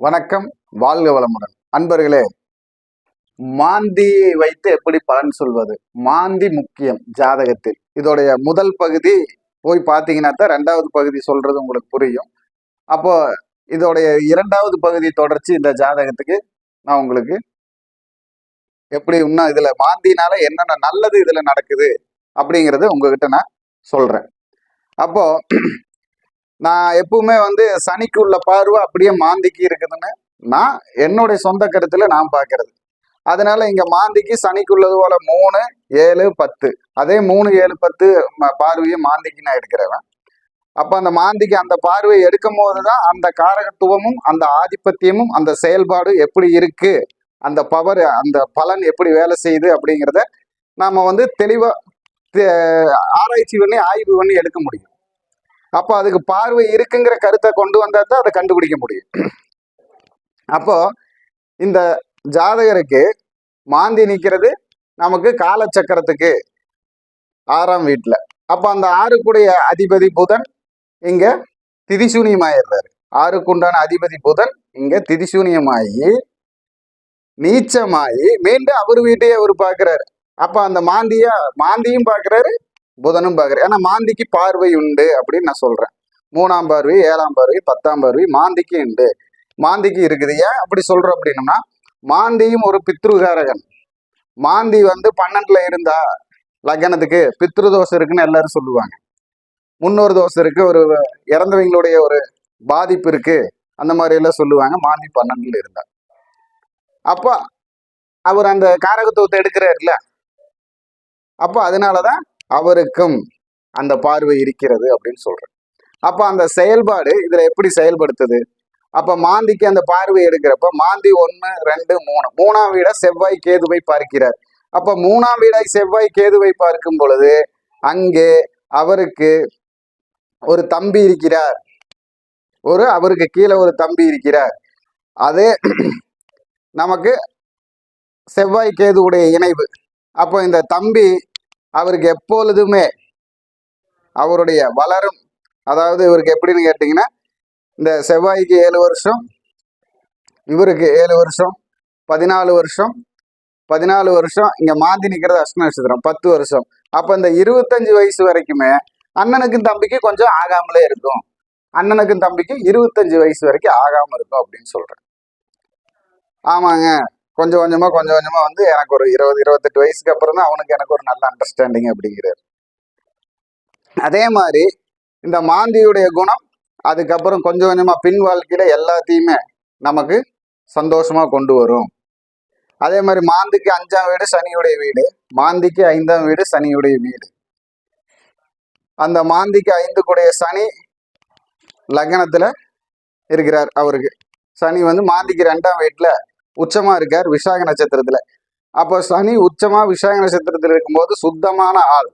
வணக்கம் வாழ்க வளமுடன். அன்பர்களே மாந்தியை வைத்து எப்படி பலன் சொல்வது? மாந்தி முக்கியம் ஜாதகத்தில். இதோடைய முதல் பகுதி போய் பார்த்தீங்கன்னா தான் ரெண்டாவது பகுதி சொல்றது உங்களுக்கு புரியும். அப்போ இதோடைய இரண்டாவது பகுதி தொடர்ச்சி இந்த ஜாதகத்துக்கு நான் உங்களுக்கு எப்படி இன்னும் இதுல மாந்தினால என்னென்ன நல்லது இதுல நடக்குது அப்படிங்கிறத உங்ககிட்ட நான் சொல்றேன். அப்போ நான் எப்பவுமே வந்து சனிக்கு உள்ள பார்வை அப்படியே மாந்திக்கு இருக்குதுன்னு நான் என்னுடைய சொந்த கருத்துல நான் பார்க்கறது. அதனால இங்க மாந்திக்கு சனிக்கு உள்ளது போல மூணு ஏழு பத்து. அதே மூணு ஏழு பத்து பார்வையை மாந்திக்கு நான் எடுக்கிறவன். அப்ப அந்த மாந்திக்கு அந்த பார்வையை எடுக்கும் போதுதான் அந்த காரகத்துவமும் அந்த ஆதிபத்தியமும் அந்த செயல்பாடு எப்படி இருக்கு அந்த பவர் அந்த பலன் எப்படி வேலை செய்யுது அப்படிங்கிறத நாம வந்து தெளிவா ஆராய்ச்சி பண்ணி ஆய்வு பண்ணி எடுக்க முடியும். அப்போ அதுக்கு பார்வை இருக்குங்கிற கருத்தை கொண்டு வந்தா தான் அதை கண்டுபிடிக்க முடியும். அப்போ இந்த ஜாதகருக்கு மாந்தி நிற்கிறது நமக்கு காலச்சக்கரத்துக்கு ஆறாம் வீட்டுல அப்போ அந்த ஆறுக்குடைய அதிபதி புதன் இங்க திதிசூனியமாயிடுறாரு. ஆறுக்குண்டான அதிபதி புதன் இங்க திதிசூனியமாகி நீச்சமாகி மீண்டும் அவர் வீட்டையே அவர் பார்க்குறாரு. அப்போ அந்த மாந்தியா மாந்தியும் பார்க்குறாரு புதனும் பார்க்கிறாரு ஏன்னா மாந்திக்கு பார்வை உண்டு அப்படின்னு நான் சொல்கிறேன் மூணாம் பார்வை ஏழாம் பார்வை பத்தாம் பார்வை மாந்திக்கு உண்டு. மாந்திக்கு இருக்குது. ஏன் அப்படி சொல்கிறோம் அப்படின்னம்னா மாந்தியும் ஒரு பித்ருகாரகன். மாந்தி வந்து பன்னெண்டுல இருந்தா லக்னத்துக்கு பித்ரு தோஷம் இருக்குன்னு எல்லாரும் சொல்லுவாங்க. முன்னோர் தோஷம் இருக்கு ஒரு இறந்தவங்களுடைய ஒரு பாதிப்பு இருக்கு அந்த மாதிரி எல்லாம் சொல்லுவாங்க. மாந்தி பன்னெண்டுல இருந்தா. அப்போ அவர் அந்த காரகத்துவத்தை எடுக்கிறாருல்ல? அப்போ அதனாலதான் அவருக்கும் அந்த பார்வை இருக்கிறது அப்படின்னு சொல்றேன். அப்ப அந்த செயல்பாடு இதுல எப்படி செயல்படுத்துது? அப்ப மாந்திக்கு அந்த பார்வை எடுக்கிறப்ப மாந்தி ஒன்னு ரெண்டு மூணு. மூணாம் வீட செவ்வாய் கேதுவை பார்க்கிறார். அப்ப மூணாம் வீடாய் செவ்வாய் கேதுவை பார்க்கும் பொழுது அங்கே அவருக்கு ஒரு தம்பி இருக்கிறார். ஒரு அவருக்கு கீழே ஒரு தம்பி இருக்கிறார். அதே நமக்கு செவ்வாய் கேதுவுடைய இணைவு. அப்போ இந்த தம்பி அவருக்கு எப்பொழுதுமே அவருடைய வளரும் அதாவது இவருக்கு எப்படின்னு கேட்டிங்கன்னா இந்த செவ்வாய்க்கு ஏழு வருஷம் இவருக்கு ஏழு வருஷம் பதினாலு வருஷம் பதினாலு வருஷம் இங்கே மாந்தி நிற்கிறது அஷ்ட நட்சத்திரம் பத்து வருஷம். அப்போ இந்த இருபத்தஞ்சு வயசு வரைக்குமே அண்ணனுக்கும் தம்பிக்கு கொஞ்சம் ஆகாமலே இருக்கும். அண்ணனுக்கும் தம்பிக்கும் இருபத்தஞ்சு வயசு வரைக்கும் ஆகாமல் இருக்கும் அப்படின்னு சொல்கிறேன் ஆமாங்க. கொஞ்சம் கொஞ்சமா கொஞ்சம் கொஞ்சமா வந்து எனக்கு ஒரு இருபது இருபத்தெட்டு வயசுக்கு அப்புறம் தான் அவனுக்கு எனக்கு ஒரு நல்ல அண்டர்ஸ்டாண்டிங் அப்படிங்கிறாரு. அதே மாதிரி இந்த மாந்தியுடைய குணம் அதுக்கப்புறம் கொஞ்சம் கொஞ்சமா பின் வாழ்க்கையில எல்லாத்தையுமே நமக்கு சந்தோஷமா கொண்டு வரும். அதே மாதிரி மாந்திக்கு அஞ்சாம் வீடு சனியுடைய வீடு மாந்திக்கு ஐந்தாம் வீடு சனியுடைய வீடு. அந்த மாந்திக்கு ஐந்து கூடைய சனி லக்னத்துல இருக்கிறார் அவருக்கு. சனி வந்து மாந்திக்கு ரெண்டாம் வீட்டுல உச்சமா இருக்கார் விசாக நட்சத்திரத்துல. அப்போ சனி உச்சமா விசாக நட்சத்திரத்தில் இருக்கும்போது சுத்தமான ஆள்.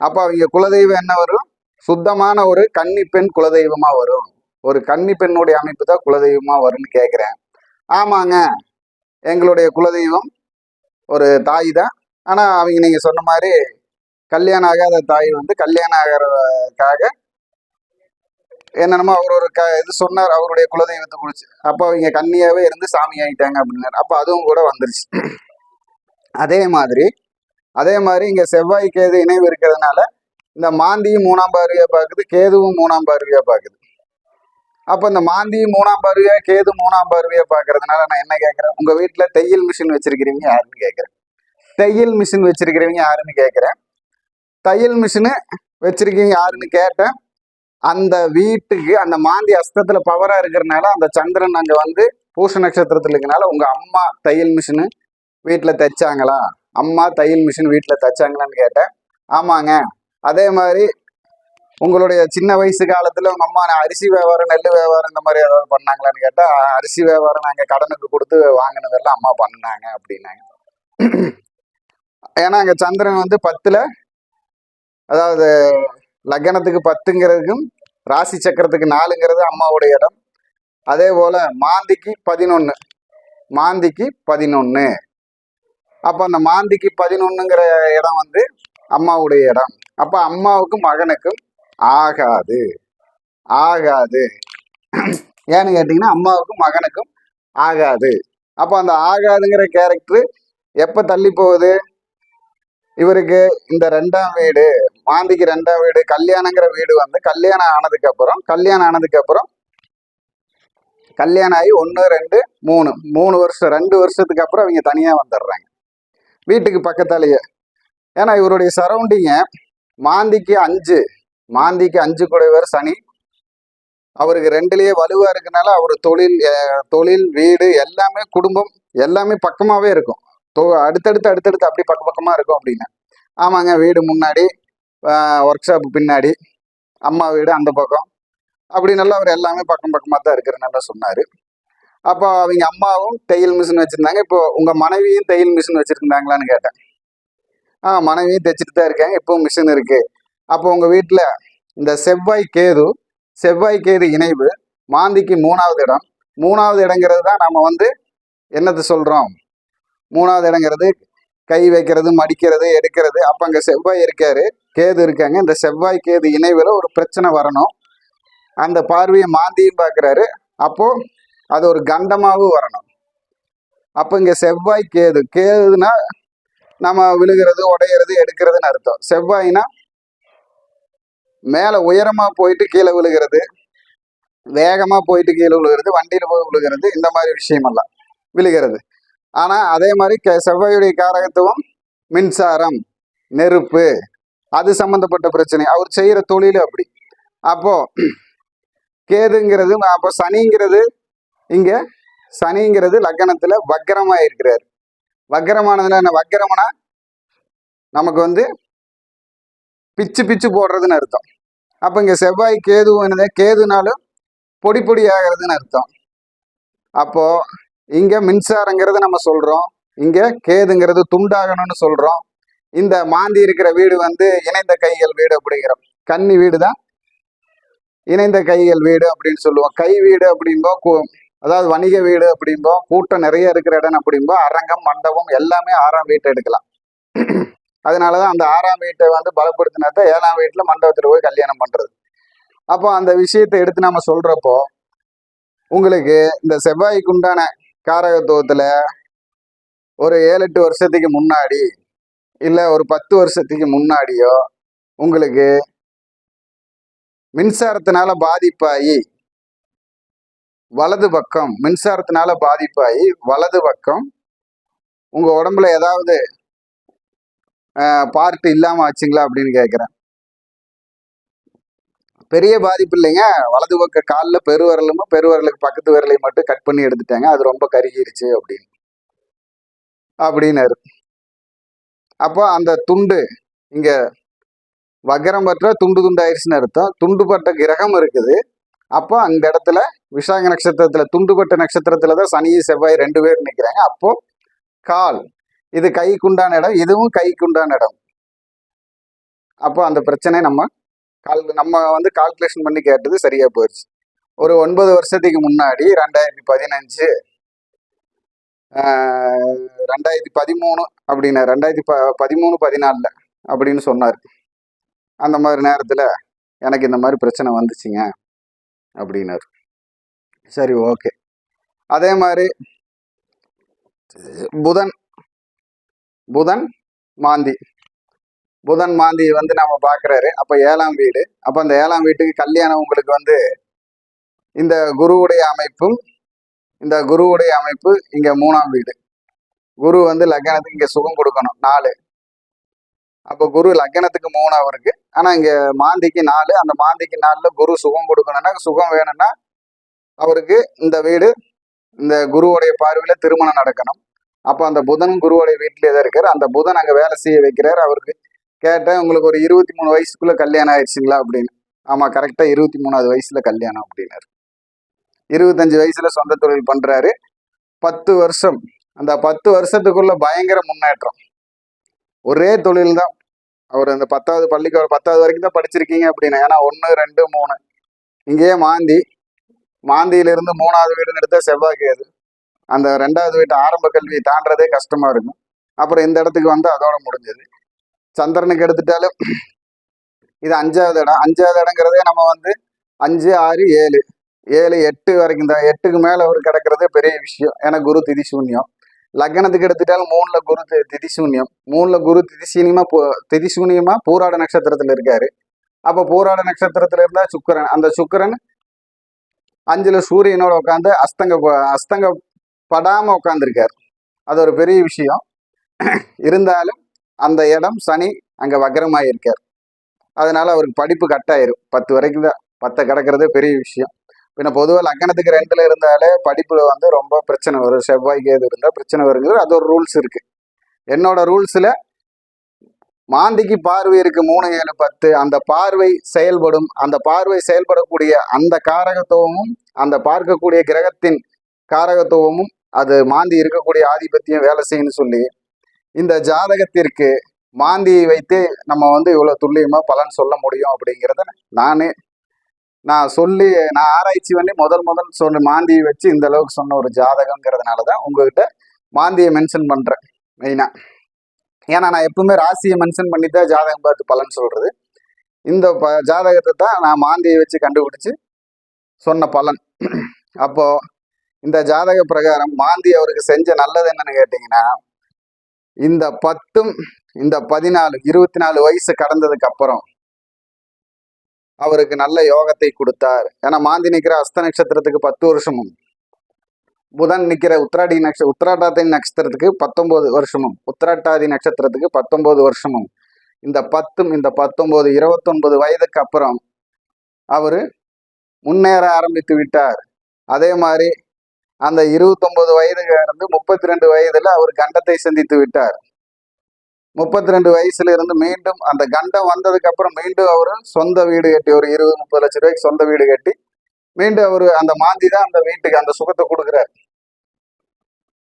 அப்ப அவங்க குலதெய்வம் என்ன வரும்? சுத்தமான ஒரு கன்னி பெண் குலதெய்வமா வரும். ஒரு கன்னி பெண்ணுடைய அமைப்பு தான் குலதெய்வமா வரும்னு கேட்குறேன் ஆமாங்க. எங்களுடைய குலதெய்வம் ஒரு தாய் தான். ஆனா அவங்க நீங்க சொன்ன மாதிரி கல்யாணம் ஆகாத தாய் வந்து கல்யாணம் ஆகிறதுக்காக என்னென்னமோ அவர் ஒரு க இது சொன்னார் அவருடைய குலதெய்வத்தை குறிச்சு. அப்போ அவங்க கன்னியாவே இருந்து சாமி ஆயிட்டாங்க அப்படின்னாரு. அப்போ அதுவும் கூட வந்துருச்சு. அதே மாதிரி அதே மாதிரி இங்க செவ்வாய் கேது இணைவு இருக்கிறதுனால இந்த மாந்தியும் மூணாம் பார்வையா பார்க்குது கேதுவும் மூணாம் பார்வையா பார்க்குது அப்ப இந்த மாந்தியும் மூணாம் பார்வையா கேது மூணாம் பார்வையா பார்க்கறதுனால நான் என்ன கேட்குறேன் உங்க வீட்டுல தையல் மிஷின் வச்சிருக்கிறீங்க யாருன்னு கேட்குறேன் தையல் மிஷின் வச்சிருக்கிறவங்க யாருன்னு கேட்குறேன் தையல் மிஷினு வச்சிருக்கீங்க யாருன்னு கேட்டேன். அந்த வீட்டுக்கு அந்த மாந்தி அஸ்தத்துல பவரா இருக்கிறனால அந்த சந்திரன் அங்க வந்து பூச நட்சத்திரத்துல இருக்கனால உங்க அம்மா தையல் மிஷினு வீட்டுல தைச்சாங்களா? அம்மா தையல் மிஷின் வீட்டுல தைச்சாங்களான்னு கேட்டேன். ஆமாங்க. அதே மாதிரி உங்களுடைய சின்ன வயசு காலத்துல உங்க அம்மா நான் அரிசி வியாபாரம் நெல் வியாபாரம் இந்த மாதிரி ஏதாவது பண்ணாங்களான்னு கேட்டா அரிசி வியாபாரம் நாங்க கடனுக்கு கொடுத்து வாங்கினதெல்லாம் அம்மா பண்ணாங்க அப்படின்னாங்க. ஏன்னா அங்க சந்திரன் வந்து பத்துல அதாவது லக்னத்துக்கு பத்துங்கிறதுக்கும் ராசி சக்கரத்துக்கு நாலுங்கிறது அம்மாவுடைய இடம். அதே போல மாந்திக்கு பதினொன்று மாந்திக்கு பதினொன்று அப்போ அந்த மாந்திக்கு பதினொன்றுங்கிற இடம் வந்து அம்மாவுடைய இடம். அப்போ அம்மாவுக்கும் மகனுக்கும் ஆகாது. ஆகாது. ஏன்னு கேட்டிங்கன்னா அம்மாவுக்கும் மகனுக்கும் ஆகாது. அப்போ அந்த ஆகாதுங்கிற கேரக்டர் எப்போ தள்ளி போகுது? இவருக்கு இந்த ரெண்டாம் வீடு. மாந்திக்கு ரெண்டாம் வீடு கல்யாணங்கிற வீடு வந்து கல்யாணம் ஆனதுக்கு அப்புறம் கல்யாணம் ஆனதுக்கு அப்புறம் கல்யாணம் ஆகி ஒன்று ரெண்டு மூணு. மூணு வருஷம் ரெண்டு வருஷத்துக்கு அப்புறம் அவங்க தனியாக வந்துடுறாங்க. வீட்டுக்கு பக்கத்தாலேயே. ஏன்னா இவருடைய சரௌண்டிங்கை மாந்திக்கு அஞ்சு. மாந்திக்கு அஞ்சு குடைவர் சனி. அவருக்கு ரெண்டுலேயே வலுவாக இருக்கனால அவர் தொழில் தொழில் வீடு எல்லாமே குடும்பம் எல்லாமே பக்கமாகவே இருக்கும். தொ- அடுத்தடுத்து அடுத்தடுத்து அப்படி பக்க பக்கமாக இருக்கும் அப்படின்னு. ஆமாங்க வீடு முன்னாடி ஒர்க் ஷாப் பின்னாடி அம்மா வீடு அந்த பக்கம். அப்படி நல்லா அவர் எல்லாமே பக்கம் பக்கமாக தான் இருக்கிறனால சொன்னார். அப்போ அவங்க அம்மாவும் தையல் மிஷின் வச்சுருந்தாங்க. இப்போ உங்கள் மனைவியும் தையல் மிஷின் வச்சுருந்தாங்களான்னு கேட்டேன். ஆ மனைவியும் தைச்சிட்டு தான் இருக்காங்க இப்போவும் மிஷின் இருக்குது அப்போ உங்கள் வீட்டில் இந்த செவ்வாய் கேது செவ்வாய் கேது இணைவு மாந்திக்கு மூணாவது இடம். மூணாவது இடங்கிறது தான் நம்ம வந்து என்னத்தை சொல்கிறோம் மூணாவது இடங்கிறது கை வைக்கிறது மடிக்கிறது எடுக்கிறது. அப்போ அங்கே செவ்வாய் இருக்காரு. கேது இருக்காங்க. இந்த செவ்வாய் கேது இணைவில் ஒரு பிரச்சனை வரணும். அந்த பார்வையை மாந்தியும் பார்க்குறாரு. அப்போ அது ஒரு கண்டமாகவும் வரணும். அப்போ இங்கே செவ்வாய் கேது கேதுனா நம்ம விழுகிறது உடையிறது எடுக்கிறதுன்னு அர்த்தம். செவ்வாய்னா மேலே உயரமாக போயிட்டு கீழே விழுகிறது வேகமாக போயிட்டு கீழே விழுகிறது வண்டியில் போய் விழுகிறது இந்த மாதிரி விஷயமெல்லாம் விழுகிறது. ஆனால் அதே மாதிரி செவ்வாயுடைய காரகத்துவம் மின்சாரம் நெருப்பு அது சம்மந்தப்பட்ட பிரச்சனை. அவர் செய்கிற தொழில் அப்படி. அப்போ கேதுங்கிறது அப்போ சனிங்கிறது இங்கே சனிங்கிறது லக்னத்தில் வக்கரமாக இருக்கிறார். வக்கரமானதுல என்ன? வக்கரம்னா நமக்கு வந்து பிச்சு பிச்சு போடுறதுன்னு அர்த்தம். அப்போ இங்கே செவ்வாய் கேது கேதுனாலும் பொடி பொடி ஆகிறதுன்னு அர்த்தம். அப்போ இங்கே மின்சாரங்கிறது நம்ம சொல்கிறோம் இங்கே கேதுங்கிறது துண்டாகணும்னு சொல்கிறோம் இந்த மாந்தி இருக்கிற வீடு வந்து இணைந்த கைகள் வீடு அப்படிங்கிறோம். கன்னி வீடு தான் இணைந்த கைகள் வீடு அப்படின்னு சொல்லுவோம். கை வீடு அப்படின்போ அதாவது வணிக வீடு அப்படின்போ கூட்டம் நிறைய இருக்கிற இடம் அப்படின்போ அரங்கம் மண்டபம் எல்லாமே ஆறாம் வீட்டை எடுக்கலாம். அதனாலதான் அந்த ஆறாம் வீட்டை வந்து பலப்படுத்தினா தான் ஏழாம் வீட்டுல மண்டபத்தில் போய் கல்யாணம் பண்றது. அப்போ அந்த விஷயத்தை எடுத்து நம்ம சொல்றப்போ உங்களுக்கு இந்த செவ்வாய்க்குண்டான காரகத்துவத்துல ஒரு ஏழு எட்டு வருஷத்துக்கு முன்னாடி இல்லை ஒரு பத்து வருஷத்துக்கு முன்னாடியோ உங்களுக்கு மின்சாரத்தினால பாதிப்பாகி வலது பக்கம் மின்சாரத்தினால பாதிப்பாகி வலது பக்கம் உங்கள் உடம்புல ஏதாவது பார்ட் இல்லாமல் ஆச்சுங்களா அப்படின்னு கேட்குறேன் பெரிய பாதிப்பு இல்லைங்க. வலது பக்க காலில் பெருவரலுமோ பெருவரலுக்கு பக்கத்து விரலையும் மட்டும் கட் பண்ணி எடுத்துட்டாங்க. அது ரொம்ப கருகிருச்சு அப்படின்னு. அப்படின்னாரு அப்போ அந்த துண்டு இங்க வக்கரம் பற்ற துண்டு துண்டு ஆயிடுச்சுன்னு அர்த்தம் துண்டுபட்ட கிரகம் இருக்குது. அப்போ அந்த இடத்துல விசாக நட்சத்திரத்துல துண்டுபட்ட நட்சத்திரத்துல தான் சனி செவ்வாய் ரெண்டு பேர் நிற்கிறாங்க அப்போ கால் இது கைக்குண்டான இடம் இதுவும் கைக்குண்டான இடம். அப்போ அந்த பிரச்சனை நம்ம கால் நம்ம வந்து கால்குலேஷன் பண்ணி கேட்டது சரியா போயிடுச்சு ஒரு ஒன்பது வருஷத்துக்கு முன்னாடி ரெண்டாயிரத்தி பதினஞ்சு ரெண்டாயிரத்தி பதிமூணு அப்படின்னு ரெண்டாயிரத்தி ப பதிமூணு பதினாலில் அப்படின்னு சொன்னார். அந்த மாதிரி நேரத்தில் எனக்கு இந்த மாதிரி பிரச்சனை வந்துச்சுங்க அப்படின்னாரு. சரி ஓகே. அதே மாதிரி புதன் புதன் மாந்தி. புதன் மாந்தி வந்து நம்ம பார்க்குறாரு அப்போ ஏழாம் வீடு. அப்போ அந்த ஏழாம் வீட்டுக்கு கல்யாணம் உங்களுக்கு வந்து இந்த குருவுடைய அமைப்பும் இந்த குருவுடைய அமைப்பு இங்கே மூணாம் வீடு. குரு வந்து லக்னத்துக்கு இங்கே சுகம் கொடுக்கணும் நாலு. அப்போ குரு லக்னத்துக்கு மூணு அவருக்கு ஆனால் இங்கே மாந்திக்கு நாலு அந்த மாந்திக்கு நாலில் குரு சுகம் கொடுக்கணும்னா சுகம் வேணும்னா அவருக்கு இந்த வீடு இந்த குருவுடைய பார்வையில் திருமணம் நடக்கணும். அப்போ அந்த புதன் குருவுடைய வீட்டிலே தான் இருக்காரு. அந்த புதன் அங்கே வேலை செய்ய வைக்கிறாரு. அவருக்கு கேட்டேன் உங்களுக்கு ஒரு இருபத்தி மூணு வயசுக்குள்ள கல்யாணம் ஆயிடுச்சுங்களா? அப்படின்னு. ஆமாம் கரெக்டாக இருபத்தி மூணாவது வயசுல கல்யாணம் அப்படின்னாரு. இருபத்தஞ்சு வயசுல சொந்த தொழில் பண்றாரு. பத்து வருஷம். அந்த பத்து வருஷத்துக்குள்ள பயங்கர முன்னேற்றம். ஒரே தொழில் தான் அவர் அந்த பத்தாவது பள்ளிக்கு பத்தாவது வரைக்கும் தான் படிச்சிருக்கீங்க அப்படின்னு. ஏன்னா ஒன்று ரெண்டு மூணு. இங்கேயே மாந்தி. மாந்தியிலிருந்து மூணாவது வீடுன்னு எடுத்தால் செவ்வாய்க்கு அது. அந்த ரெண்டாவது வீட்டு ஆரம்ப கல்வியை தாண்டதே கஷ்டமா இருக்கும். அப்புறம் இந்த இடத்துக்கு வந்து அதோட முடிஞ்சது. சந்திரனுக்கு எடுத்துட்டாலும் இது அஞ்சாவது இடம். அஞ்சாவது இடங்கிறதே நம்ம வந்து அஞ்சு ஆறு ஏழு. ஏழு எட்டு வரைக்கும் தான் எட்டுக்கு மேலே அவர் கிடக்கிறது பெரிய விஷயம். ஏன்னா குரு திதி சூன்யம் லக்னத்துக்கு எடுத்துட்டாலும் மூணுல குரு தி- திதி சூன்யம் மூணுல குரு திதி சூன்யமா திதி சூன்யமா பூராட நட்சத்திரத்துல இருக்காரு. அப்ப பூராட நட்சத்திரத்துல இருந்தா சுக்கிரன். அந்த சுக்கிரன் அஞ்சுல சூரியனோட உட்காந்து அஸ்தங்க ப- அஸ்தங்க படாம உட்காந்துருக்காரு அது ஒரு பெரிய விஷயம். இருந்தாலும் அந்த இடம் சனி அங்க வக்கரமாயிருக்கார் அதனால அவருக்கு படிப்பு கட்டாயிரும். பத்து வரைக்கும் தான். பத்தை கிடக்கிறதே பெரிய விஷயம். பின்ன பொதுவாக லக்கணத்துக்கு ரெண்டுல இருந்தாலே படிப்புல வந்து ரொம்ப பிரச்சனை வரும். செவ்வாய்க்கு எது இருந்தால் பிரச்சனை வருங்கிறது அது ஒரு ரூல்ஸ் இருக்கு. என்னோட ரூல்ஸ்ல மாந்திக்கு பார்வை இருக்கு மூணு ஏழு பத்து. அந்த பார்வை செயல்படும். அந்த பார்வை செயல்படக்கூடிய அந்த காரகத்துவமும் அந்த பார்க்கக்கூடிய கிரகத்தின் காரகத்துவமும் அது மாந்தி இருக்கக்கூடிய ஆதிபத்தியம் வேலை செய்யணும்னு சொல்லி இந்த ஜாதகத்திற்கு மாந்தியை வைத்து நம்ம வந்து இவ்வளவு துல்லியமா பலன் சொல்ல முடியும் அப்படிங்கிறத நானே நான் சொல்லி நான் ஆராய்ச்சி பண்ணி முதல் முதல் சொன்ன மாந்தியை வச்சு இந்த அளவுக்கு சொன்ன ஒரு ஜாதகங்கிறதுனால தான் உங்ககிட்ட மாந்தியை மென்ஷன் பண்ணுறேன் மெயினாக ஏன்னா நான் எப்பவுமே ராசியை மென்ஷன் பண்ணி தான் ஜாதகம் பார்த்து பலன் சொல்கிறது இந்த ப ஜாதகத்தை தான் நான் மாந்தியை வச்சு கண்டுபிடிச்சு சொன்ன பலன். அப்போது இந்த ஜாதக பிரகாரம் மாந்தி அவருக்கு செஞ்ச நல்லது என்னன்னு கேட்டிங்கன்னா இந்த பத்தும் இந்த பதினாலு இருபத்தி நாலு வயசு கடந்ததுக்கு அப்புறம் அவருக்கு நல்ல யோகத்தை கொடுத்தார். ஏன்னா மாந்தி நிற்கிற அஸ்த நட்சத்திரத்துக்கு பத்து வருஷமும் புதன் நிற்கிற உத்திராடி நட்ச உத்திராட்டாதி நட்சத்திரத்துக்கு பத்தொன்பது வருஷமும் உத்திராட்டாதி நட்சத்திரத்துக்கு பத்தொன்பது வருஷமும். இந்த பத்தும் இந்த பத்தொன்பது இருபத்தொன்பது வயதுக்கு அப்புறம் அவர் முன்னேற ஆரம்பித்து விட்டார். அதே மாதிரி அந்த இருபத்தொன்பது வயது கடந்து முப்பத்தி ரெண்டு வயதுல அவர் கண்டத்தை சந்தித்து விட்டார். முப்பத்தி ரெண்டு வயசுல இருந்து மீண்டும் அந்த கண்டம் வந்ததுக்கு அப்புறம் மீண்டும் அவர் சொந்த வீடு கட்டி ஒரு இருபது முப்பது லட்சம் ரூபாய்க்கு சொந்த வீடு கட்டி மீண்டும் அவரு அந்த மாந்தி தான் அந்த வீட்டுக்கு அந்த சுகத்தை கொடுக்குறார்.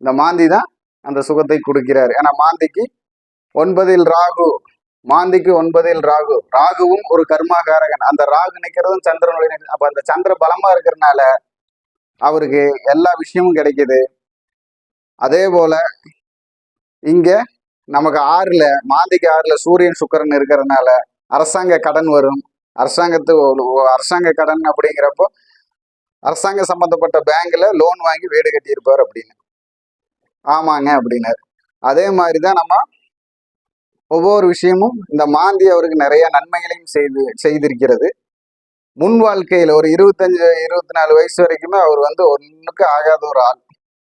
இந்த மாந்தி தான் அந்த சுகத்தை கொடுக்கிறார். ஏன்னா மாந்திக்கு ஒன்பதில் ராகு மாந்திக்கு ஒன்பதில் ராகு. ராகுவும் ஒரு கர்மாகாரகன் அந்த ராகு நிற்கிறதும் சந்திரனுடைய அப்ப அந்த சந்திர பலமா இருக்கிறதுனால அவருக்கு எல்லா விஷயமும் கிடைக்குது. அதே போல இங்க நமக்கு ஆறுல மாந்திக்கு ஆறுல சூரியன் சுக்கிரன் இருக்கிறதுனால அரசாங்க கடன் வரும். அரசாங்கத்து அரசாங்க கடன் அப்படிங்கிறப்போ அரசாங்க சம்பந்தப்பட்ட பேங்க்ல லோன் வாங்கி வீடு கட்டியிருப்பார் அப்படின்னு. ஆமாங்க அப்படின்னாரு. அதே மாதிரி தான் நம்ம ஒவ்வொரு விஷயமும் இந்த மாந்தி அவருக்கு நிறைய நன்மைகளையும் செய்து செய்திருக்கிறது. முன் வாழ்க்கையில் ஒரு இருபத்தஞ்சு இருபத்தி நாலு வயசு வரைக்குமே அவர் வந்து ஒன்றுக்கு ஆகாத ஒரு ஆள்.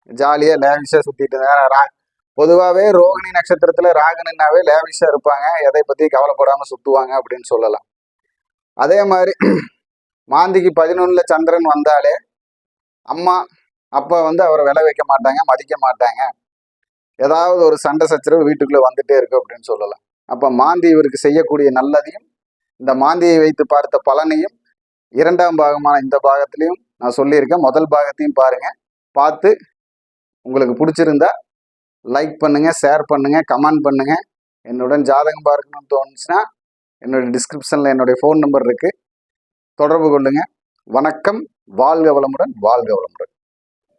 ஜாலியாக லேவிஷாக சுற்றிட்டு இருந்தாரு. பொதுவாகவே ரோகிணி நட்சத்திரத்தில் ராகனுன்னாவே லேவிஷாக இருப்பாங்க. எதை பற்றி கவலைப்படாமல் சுற்றுவாங்க அப்படின்னு சொல்லலாம். அதே மாதிரி மாந்திக்கு பதினொன்றில் சந்திரன் வந்தாலே அம்மா அப்பா வந்து அவரை விலை வைக்க மாட்டாங்க மதிக்க மாட்டாங்க. ஏதாவது ஒரு சண்டை சச்சரவு வீட்டுக்குள்ளே வந்துட்டே இருக்கு அப்படின்னு சொல்லலாம். அப்போ மாந்தி இவருக்கு செய்யக்கூடிய நல்லதையும் இந்த மாந்தியை வைத்து பார்த்த பலனையும் இரண்டாம் பாகமான இந்த பாகத்திலையும் நான் சொல்லியிருக்கேன். முதல் பாகத்தையும் பாருங்கள் பார்த்து உங்களுக்கு பிடிச்சிருந்தா லைக் பண்ணுங்கள் ஷேர் பண்ணுங்கள் கமெண்ட் பண்ணுங்கள் என்னுடன் ஜாதகம் பார்க்கணும்னு தோணுச்சுன்னா என்னுடைய டிஸ்கிரிப்ஷனில் என்னுடைய ஃபோன் நம்பர் இருக்குது தொடர்பு கொள்ளுங்கள் வணக்கம் வாழ்க வளமுடன் வாழ்க வளமுடன்.